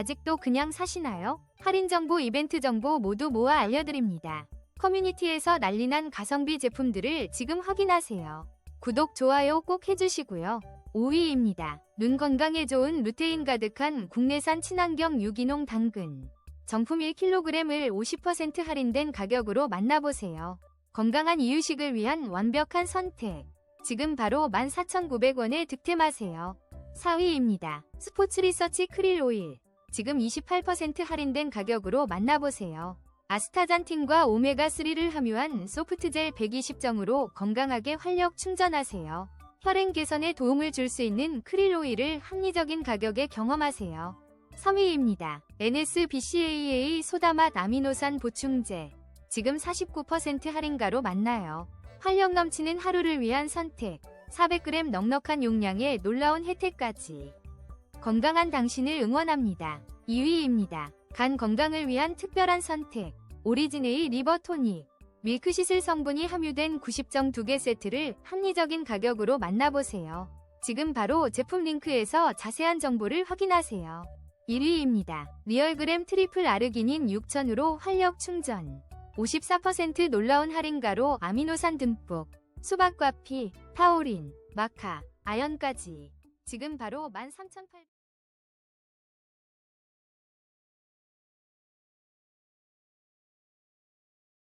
아직도 그냥 사시나요? 할인 정보, 이벤트 정보 모두 모아 알려드립니다. 커뮤니티에서 난리난 가성비 제품들을 지금 확인하세요. 구독, 좋아요 꼭 해주시고요. 5위입니다. 눈 건강에 좋은 루테인 가득한 국내산 친환경 유기농 당근. 정품 1kg을 50% 할인된 가격으로 만나보세요. 건강한 이유식을 위한 완벽한 선택. 지금 바로 14,900원에 득템하세요. 4위입니다. 스포츠 리서치 크릴 오일. 지금 28% 할인된 가격으로 만나보세요. 아스타잔틴과 오메가3를 함유한 소프트젤 120정으로 건강하게 활력 충전하세요. 혈행 개선에 도움을 줄 수 있는 크릴 오일을 합리적인 가격에 경험하세요. 3위입니다. NSBCAA 소다맛 아미노산 보충제. 지금 49% 할인가로 만나요. 활력 넘치는 하루를 위한 선택. 400g 넉넉한 용량에 놀라운 혜택까지. 건강한 당신을 응원합니다. 2위입니다. 간 건강을 위한 특별한 선택. 오리지네이 리버 토닉. 밀크시슬 성분이 함유된 90정 2개 세트를 합리적인 가격으로 만나보세요. 지금 바로 제품 링크에서 자세한 정보를 확인하세요. 1위입니다. 리얼그램 트리플 아르기닌 6000으로 활력 충전. 54% 놀라운 할인가로 아미노산 듬뿍. 수박과 피, 타우린, 마카, 아연까지. 지금 바로 13,800